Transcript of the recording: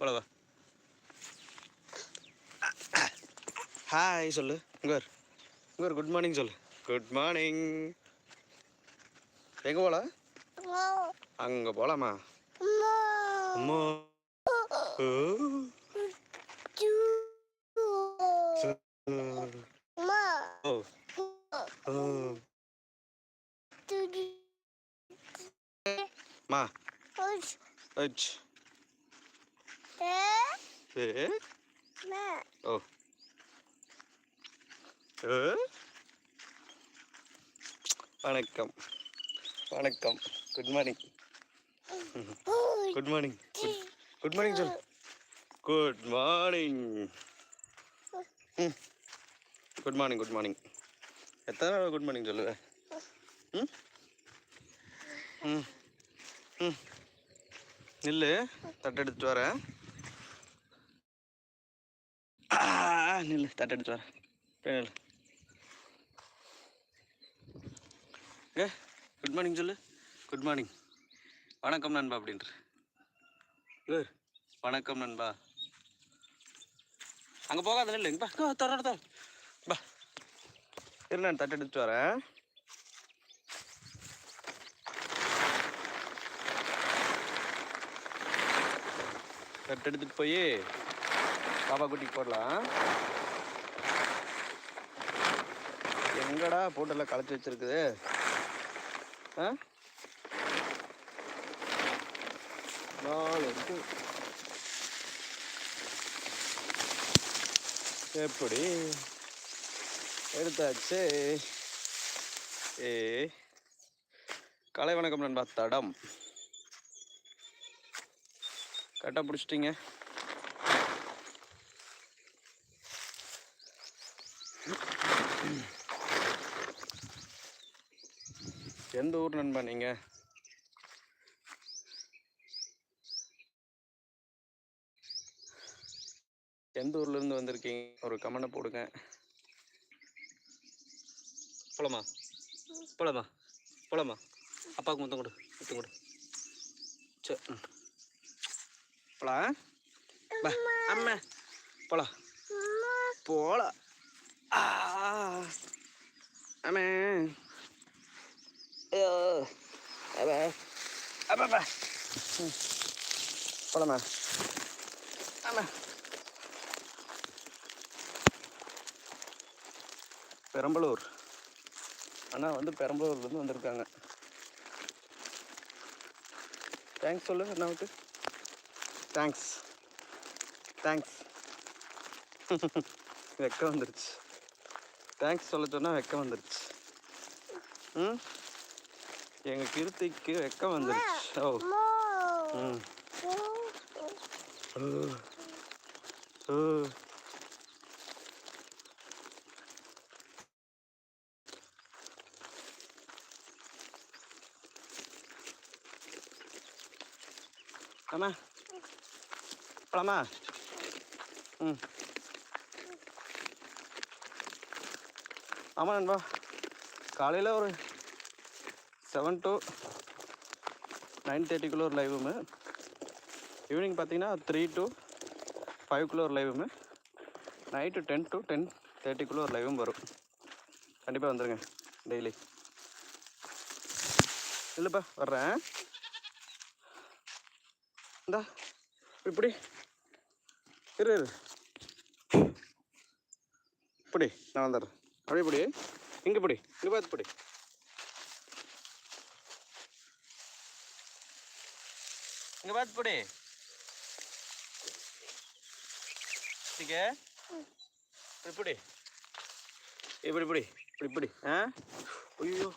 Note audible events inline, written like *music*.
போல வா ஹாய் சொல்லு இங்கர் இங்கர் குட் மார்னிங் சொல்லு. குட் மார்னிங் எங்கே போகலாம் அங்கே போகலாமா அம்மா. ஓ. ஓ ஓ ஓ. ஏ. வணக்கம். வணக்கம். Good morning good morning good morning சொல்லு. Good morning good morning good morning எத்தனை நாள் குட் மார்னிங் சொல்லுவேன் ம்? ம். ம். நில்லு. தட்டு எடுத்துட்டு வரேன் ஆ, நில்லு தட்டு எடுத்து வரேன் போய் ஏ குட் மார்னிங் சொல்லு. குட் மார்னிங் வணக்கம் நண்பா அப்படின்ற. ஏ வணக்கம் நண்பா. அங்கே போகாத நில்லு. பா. தர தர பா. இரு நான் தட்டு எடுத்துட்டு வரேன். தட்டு எடுத்துட்டு போய் பாப்பா குட்டிக்கு போடலாம். எங்கடா போட்டெல்லாம் களைச்சி வச்சிருக்குது? ஆ? நாலு இருக்கு. எப்படி? எடுத்தாச்சு. ஏ. கலை வணக்கம் நண்பா தடம். கரெக்டாக பிடிச்சிட்டிங்க. எந்த ஊர் நண்பா நீங்கள் எந்த ஊர்லேருந்து வந்திருக்கீங்க? ஒரு கமெண்ட்டை போடுங்க. போலாமா? போலாமா? போலாமா? அப்பாவுக்கு முத்தம் கொடு முத்தம் கொடு. சரி. போலாம் அம்மா. போலாம். போலாம். ஆ அம்மா ஐயோ அப்பா அப்பா போலாமா ஆமா பெரம்பலூர். அண்ணா வந்து பெரம்பலூர்லேருந்து வந்திருக்காங்க. தேங்க்ஸ் சொல்லு அண்ணாவுக்கு. தேங்க்ஸ் தேங்க்ஸ் *laughs* வெக்கம் வந்துருச்சு. தேங்க்ஸ் சொல்ல சொன்னால் வெக்கம் வந்துருச்சு. ம்? எங்கள் கீர்த்திக்கு வெக்கம் வந்துருச்சு. ஓ. ம். ஓ ஆமா போலாமா? ம். ஆமாம் நண்பா. காலையில் ஒரு செவன் டு நைன் தேர்ட்டிக்குள்ளே ஒரு லைவுமே ஈவினிங் பார்த்தீங்கன்னா த்ரீ டு ஃபைவ்க்குள்ளே ஒரு லைவுமே நைட்டு டென் டு டென் தேர்ட்டிக்குள்ளே ஒரு லைவும் வரும். கண்டிப்பாக வந்துடுங்க டெய்லி இல்லைப்பா வர்றேன். இந்தா இப்படி. இரு இரு. இப்படி நான் வந்துடுறேன். அப்படியே பிடி. இங்கே பிடி. இங்கே பார்த்து பிடி. இங்கே பார்த்து பிடி. இப்படி இப்படி இப்படி இப்படி இப்படி ஆ? ஐயோ.